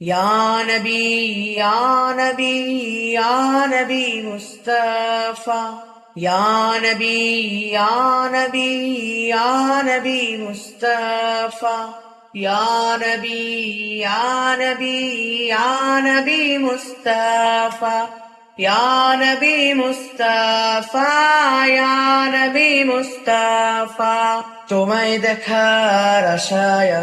یا نبی یا نبی یا نبی مصطفیٰ، یا نبی یا نبی یا نبی مصطفیٰ، یا نبی یا نبی یا نبی مصطفیٰ، یا نبی مصطفیٰ، یا نبی مصطفیٰ. تمہیں دکھا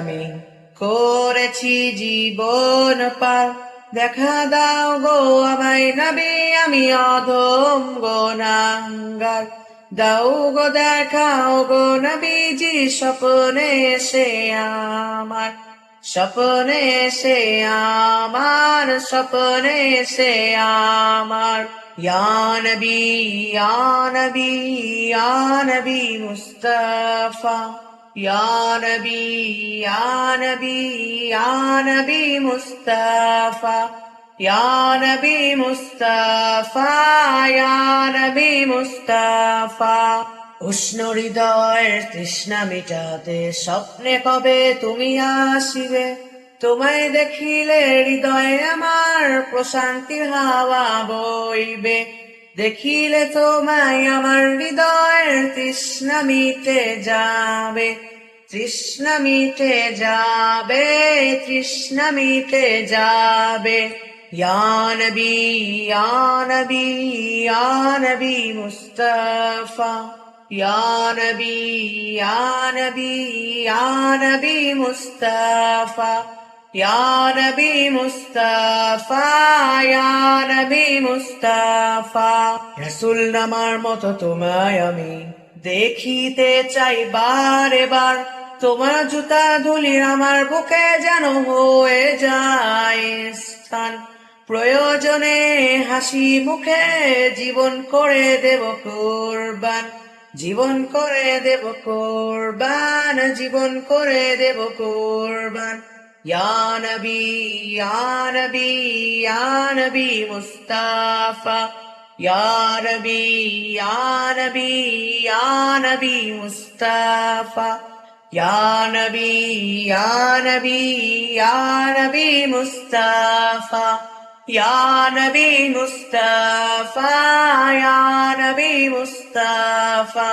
میں করেছি জীবন পার। দেখা দাও গো আমায় নবী, আমি অধম গোনাঙ্গার। দাও গো, দেখাও গো নবীজি, স্বপ্নে সে আমার, স্বপ্নে সে আমার, স্বপ্নে সে আমার। ইয়া নবী ইয়া নবী ইয়া নবী মুস্তাফা। ইয়া নবী মুস্তাফা ইয়া নবী মুস্তাফা ইয়া নবী মুস্তাফা উষ্ণ হৃদয়ের তৃষ্ণা মিটাতে স্বপ্নে কবে তুমি আসিবে? তোমায় দেখিলে হৃদয়ে আমার প্রশান্তির হাওয়া বইবে। দেখিলে তোমায় আমার হৃদয়ের তৃষ্ণা মিটে যাবে। তৃষ্ণা মিটে যাবে তৃষ্ণা মিটে যাবে। ইয়া নবী ইয়া নবী ইয়া নবী মুস্তাফা। ইয়া নবী ইয়া নবী ইয়া নবী মুস্তাফা। ইয়া মুস্তাফা ইয়া মুস্তাফা। রসুল নামার মতো তোমায় আমি দেখিতে চাই বারে বার তোমার জুতা ধুলি আমার বুকে যেন হয়ে যায় স্থান। প্রয়োজনে হাসি মুখে জীবন করে দেব কোরবান, জীবন করে দেব কোরবান, জীবন করে দেব কোরবান। ইয়া নবী ইয়া নবী ইয়া নবী মুস্তাফা ইয়া নবী ইয়া নবী ইয়া নবী মুস্তাফা ইয়া নবী ইয়া নবী ইয়া নবী মুস্তাফা ইয়া নবী মুস্তাফা ইয়া নবী মুস্তাফা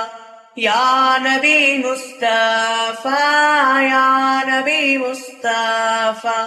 ইয়া নবী মুস্তাফা ইয়া নবী মুস্তাফা